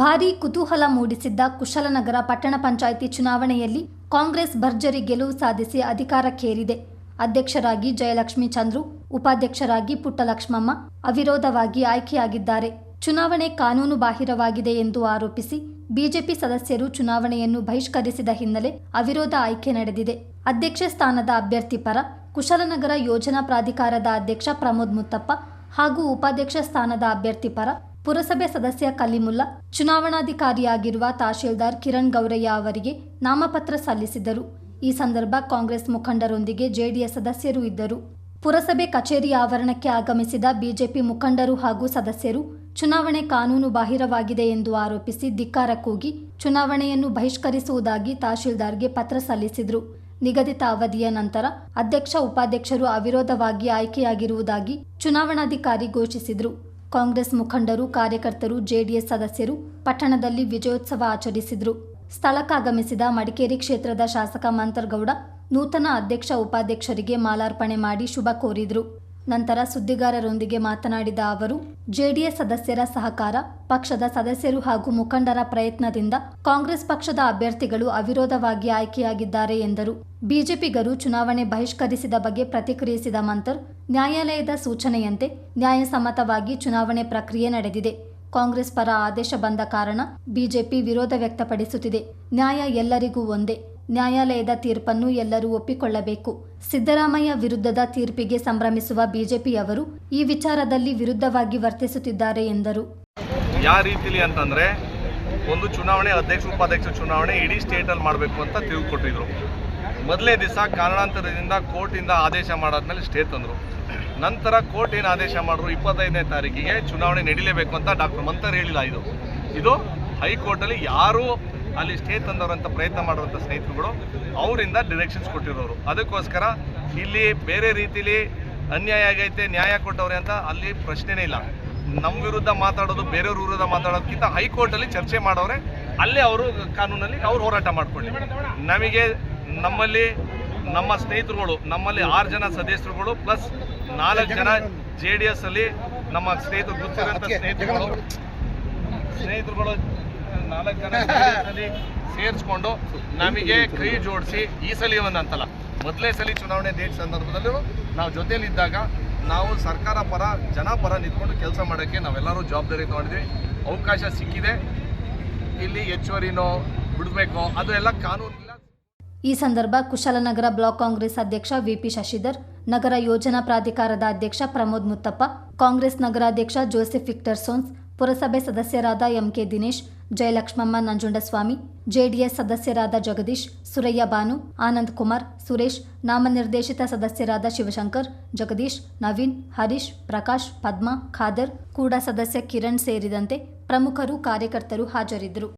ಭಾರೀ ಕುತೂಹಲ ಮೂಡಿಸಿದ್ದ ಕುಶಲನಗರ ಪಟ್ಟಣ ಪಂಚಾಯಿತಿ ಚುನಾವಣೆಯಲ್ಲಿ ಕಾಂಗ್ರೆಸ್ ಭರ್ಜರಿ ಗೆಲುವು ಸಾಧಿಸಿ ಅಧಿಕಾರಕ್ಕೇರಿದೆ. ಅಧ್ಯಕ್ಷರಾಗಿ ಜಯಲಕ್ಷ್ಮಿ ಚಂದ್ರು, ಉಪಾಧ್ಯಕ್ಷರಾಗಿ ಪುಟ್ಟಲಕ್ಷ್ಮಮ್ಮ ಅವಿರೋಧವಾಗಿ ಆಯ್ಕೆಯಾಗಿದ್ದಾರೆ. ಚುನಾವಣೆ ಕಾನೂನು ಬಾಹಿರವಾಗಿದೆ ಎಂದು ಆರೋಪಿಸಿ ಬಿಜೆಪಿ ಸದಸ್ಯರು ಚುನಾವಣೆಯನ್ನು ಬಹಿಷ್ಕರಿಸಿದ ಹಿನ್ನೆಲೆ ಅವಿರೋಧ ಆಯ್ಕೆ ನಡೆದಿದೆ. ಅಧ್ಯಕ್ಷ ಸ್ಥಾನದ ಅಭ್ಯರ್ಥಿ ಪರ ಕುಶಲನಗರ ಯೋಜನಾ ಪ್ರಾಧಿಕಾರದ ಅಧ್ಯಕ್ಷ ಪ್ರಮೋದ್ ಮುತ್ತಪ್ಪ ಹಾಗೂ ಉಪಾಧ್ಯಕ್ಷ ಸ್ಥಾನದ ಅಭ್ಯರ್ಥಿ ಪರ ಪುರಸಭೆ ಸದಸ್ಯ ಕಲಿಮುಲ್ಲಾ ಚುನಾವಣಾಧಿಕಾರಿಯಾಗಿರುವ ತಹಶೀಲ್ದಾರ್ ಕಿರಣ್ ಗೌರಯ್ಯ ಅವರಿಗೆ ನಾಮಪತ್ರ ಸಲ್ಲಿಸಿದರು ಈ ಸಂದರ್ಭ ಕಾಂಗ್ರೆಸ್ ಮುಖಂಡರೊಂದಿಗೆ ಜೆಡಿಎಸ್ ಸದಸ್ಯರು ಇದ್ದರು. ಪುರಸಭೆ ಕಚೇರಿ ಆವರಣಕ್ಕೆ ಆಗಮಿಸಿದ ಬಿಜೆಪಿ ಮುಖಂಡರು ಹಾಗೂ ಸದಸ್ಯರು, ಚುನಾವಣೆ ಕಾನೂನು ಬಾಹಿರವಾಗಿದೆ ಎಂದು ಆರೋಪಿಸಿ ಧಿಕ್ಕಾರ ಕೂಗಿ ಚುನಾವಣೆಯನ್ನು ಬಹಿಷ್ಕರಿಸುವುದಾಗಿ ತಹಶೀಲ್ದಾರ್ಗೆ ಪತ್ರ ಸಲ್ಲಿಸಿದರು. ನಿಗದಿತ ಅವಧಿಯ ನಂತರ ಅಧ್ಯಕ್ಷ, ಉಪಾಧ್ಯಕ್ಷರು ಅವಿರೋಧವಾಗಿ ಆಯ್ಕೆಯಾಗಿರುವುದಾಗಿ ಚುನಾವಣಾಧಿಕಾರಿ ಘೋಷಿಸಿದರು. ಕಾಂಗ್ರೆಸ್ ಮುಖಂಡರು, ಕಾರ್ಯಕರ್ತರು, ಜೆಡಿಎಸ್ ಸದಸ್ಯರು ಪಟ್ಟಣದಲ್ಲಿ ವಿಜಯೋತ್ಸವ ಆಚರಿಸಿದರು. ಸ್ಥಳಕ್ಕಾಗಮಿಸಿದ ಮಡಿಕೇರಿ ಕ್ಷೇತ್ರದ ಶಾಸಕ ಮಂತರ್ಗೌಡ ನೂತನ ಅಧ್ಯಕ್ಷ ಉಪಾಧ್ಯಕ್ಷರಿಗೆ ಮಾಲಾರ್ಪಣೆ ಮಾಡಿ ಶುಭ ಕೋರಿದರು. ನಂತರ ಸುದ್ದಿಗಾರರೊಂದಿಗೆ ಮಾತನಾಡಿದ ಅವರು, ಜೆಡಿಎಸ್ ಸದಸ್ಯರ ಸಹಕಾರ, ಪಕ್ಷದ ಸದಸ್ಯರು ಹಾಗೂ ಮುಖಂಡರ ಪ್ರಯತ್ನದಿಂದ ಕಾಂಗ್ರೆಸ್ ಪಕ್ಷದ ಅಭ್ಯರ್ಥಿಗಳು ಅವಿರೋಧವಾಗಿ ಆಯ್ಕೆಯಾಗಿದ್ದಾರೆ ಎಂದರು. ಬಿಜೆಪಿಗರು ಚುನಾವಣೆ ಬಹಿಷ್ಕರಿಸಿದ ಬಗ್ಗೆ ಪ್ರತಿಕ್ರಿಯಿಸಿದ ಮಂತರ್ ನ್ಯಾಯಾಲಯದ ಸೂಚನೆಯಂತೆ ನ್ಯಾಯಸಮ್ಮತವಾಗಿ ಚುನಾವಣೆ ಪ್ರಕ್ರಿಯೆ ನಡೆದಿದೆ. ಕಾಂಗ್ರೆಸ್ ಪರ ಆದೇಶ ಬಂದ ಕಾರಣ ಬಿಜೆಪಿ ವಿರೋಧ ವ್ಯಕ್ತಪಡಿಸುತ್ತಿದೆ. ನ್ಯಾಯ ಎಲ್ಲರಿಗೂ ಒಂದೇ. ನ್ಯಾಯಾಲಯದ ತೀರ್ಪನ್ನು ಎಲ್ಲರೂ ಒಪ್ಪಿಕೊಳ್ಳಬೇಕು. ಸಿದ್ದರಾಮಯ್ಯ ವಿರುದ್ಧದ ತೀರ್ಪಿಗೆ ಸಂಭ್ರಮಿಸುವ ಬಿಜೆಪಿಯವರು ಈ ವಿಚಾರದಲ್ಲಿ ವಿರುದ್ಧವಾಗಿ ವರ್ತಿಸುತ್ತಿದ್ದಾರೆ ಎಂದರು. ಯಾವ ರೀತಿಲಿ ಅಂತಂದ್ರೆ ಒಂದು ಚುನಾವಣೆ, ಅಧ್ಯಕ್ಷ, ಉಪಾಧ್ಯಕ್ಷ ಚುನಾವಣೆ ಇಡೀ ಸ್ಟೇಟಲ್ಲಿ ಮಾಡಬೇಕು ಅಂತ ತಿಳ್ಕೊಟ್ಟಿದ್ರು. ಮೊದಲೇ ದಿವಸ ಕಾರಣಾಂತರದಿಂದ ಕೋರ್ಟಿಂದ ಆದೇಶ ಮಾಡಾದ್ಮೇಲೆ ಸ್ಟೇ ತಂದರು. ನಂತರ ಕೋರ್ಟ್ ಏನು ಆದೇಶ ಮಾಡಿದ್ರು? ಇಪ್ಪತ್ತೈದನೇ ತಾರೀಕಿಗೆ ಚುನಾವಣೆ ನಡೀಲೇಬೇಕು ಅಂತ ಡಾಕ್ಟರ್ ಮಂತರ್ ಹೇಳಿಲ್ಲ ಇದು. ಇದು ಹೈಕೋರ್ಟಲ್ಲಿ ಯಾರು ಅಲ್ಲಿ ಸ್ಟೇ ತಂದವರಂತ ಪ್ರಯತ್ನ ಮಾಡುವಂಥ ಸ್ನೇಹಿತರುಗಳು ಅವರಿಂದ ಡಿರೆಕ್ಷನ್ಸ್ ಕೊಟ್ಟಿರೋರು. ಅದಕ್ಕೋಸ್ಕರ ಇಲ್ಲಿ ಬೇರೆ ರೀತಿಲಿ ಅನ್ಯಾಯ ಆಗೈತೆ ನ್ಯಾಯ ಕೊಟ್ಟವ್ರೆ ಅಂತ ಅಲ್ಲಿ ಪ್ರಶ್ನೆನೇ ಇಲ್ಲ. ನಮ್ಮ ವಿರುದ್ಧ ಮಾತಾಡೋದು ಬೇರೆಯವ್ರ ವಿರುದ್ಧ ಮಾತಾಡೋದಕ್ಕಿಂತ ಹೈಕೋರ್ಟಲ್ಲಿ ಚರ್ಚೆ ಮಾಡೋರೆ ಅಲ್ಲೇ ಅವರು ಕಾನೂನಲ್ಲಿ ಅವ್ರು ಹೋರಾಟ ಮಾಡ್ಕೊಳ್ಳಿ. ನಮಗೆ ನಮ್ಮಲ್ಲಿ ನಮ್ಮ ಸ್ನೇಹಿತರುಗಳು ನಮ್ಮಲ್ಲಿ ಆರು ಜನ ಸದಸ್ಯರುಗಳು ಪ್ಲಸ್ ನಾಲ್ಕು ಜನ ಜೆ ಡಿ ಎಸ್ ಅಲ್ಲಿ ನಮ್ಮ ಸ್ನೇಹಿತರು ಗೊತ್ತಿರೋಂಥ ಸ್ನೇಹಿತರುಗಳು. ಸ್ನೇಹಿತರುಗಳು ನಾಲ್ಕು ಜನ JDS ಸೇರಿಸ್ಕೊಂಡು ನಮಗೆ ಕೈ ಜೋಡಿಸಿ ಈ ಸಲ ಒಂದಂತಲ್ಲ ಮೊದಲೇ ಸಲ ಚುನಾವಣೆ ಡೇಟ್ ಸಂದರ್ಭದಲ್ಲೂ ನಾವು ಜೊತೆಯಲ್ಲಿದ್ದಾಗ ನಾವು ಸರ್ಕಾರ ಪರ, ಜನ ಪರ ನಿಂತ್ಕೊಂಡು ಕೆಲಸ ಮಾಡೋಕ್ಕೆ ನಾವೆಲ್ಲರೂ ಜವಾಬ್ದಾರಿ ತೊಗೊಂಡಿದ್ವಿ. ಅವಕಾಶ ಸಿಕ್ಕಿದೆ. ಇಲ್ಲಿ ಹೆಚ್ಚುವರಿನೋ ಬಿಡಬೇಕೋ, ಅದು ಎಲ್ಲ ಕಾನೂನಿಲ್ಲ ಈ ಸಂದರ್ಭ ಕುಶಾಲನಗರ ಬ್ಲಾಕ್ ಕಾಂಗ್ರೆಸ್ ಅಧ್ಯಕ್ಷ ವಿಪಿ ಶಶಿಧರ್, ನಗರ ಯೋಜನಾ ಪ್ರಾಧಿಕಾರದ ಅಧ್ಯಕ್ಷ ಪ್ರಮೋದ್ ಮುತ್ತಪ್ಪ, ಕಾಂಗ್ರೆಸ್ ನಗರಾಧ್ಯಕ್ಷ ಜೋಸೆಫ್ ವಿಕ್ಟರ್ ಸೋನ್ಸ್ ಪುರಸಭೆ ಸದಸ್ಯರಾದ ಎಂಕೆ ದಿನೇಶ್, ಜಯಲಕ್ಷ್ಮಮ್ಮ ನಂಜುಂಡಸ್ವಾಮಿ, ಜೆಡಿಎಸ್ ಸದಸ್ಯರಾದ ಜಗದೀಶ್, ಸುರಯ್ಯ ಬಾನು, ಆನಂದ್ ಕುಮಾರ್, ಸುರೇಶ್, ನಾಮನಿರ್ದೇಶಿತ ಸದಸ್ಯರಾದ ಶಿವಶಂಕರ್, ಜಗದೀಶ್, ನವೀನ್, ಹರೀಶ್, ಪ್ರಕಾಶ್, ಪದ್ಮಾ, ಖಾದರ್, ಕೂಡ ಸದಸ್ಯ ಕಿರಣ್ ಸೇರಿದಂತೆ ಪ್ರಮುಖರು ಕಾರ್ಯಕರ್ತರು ಹಾಜರಿದ್ದರು.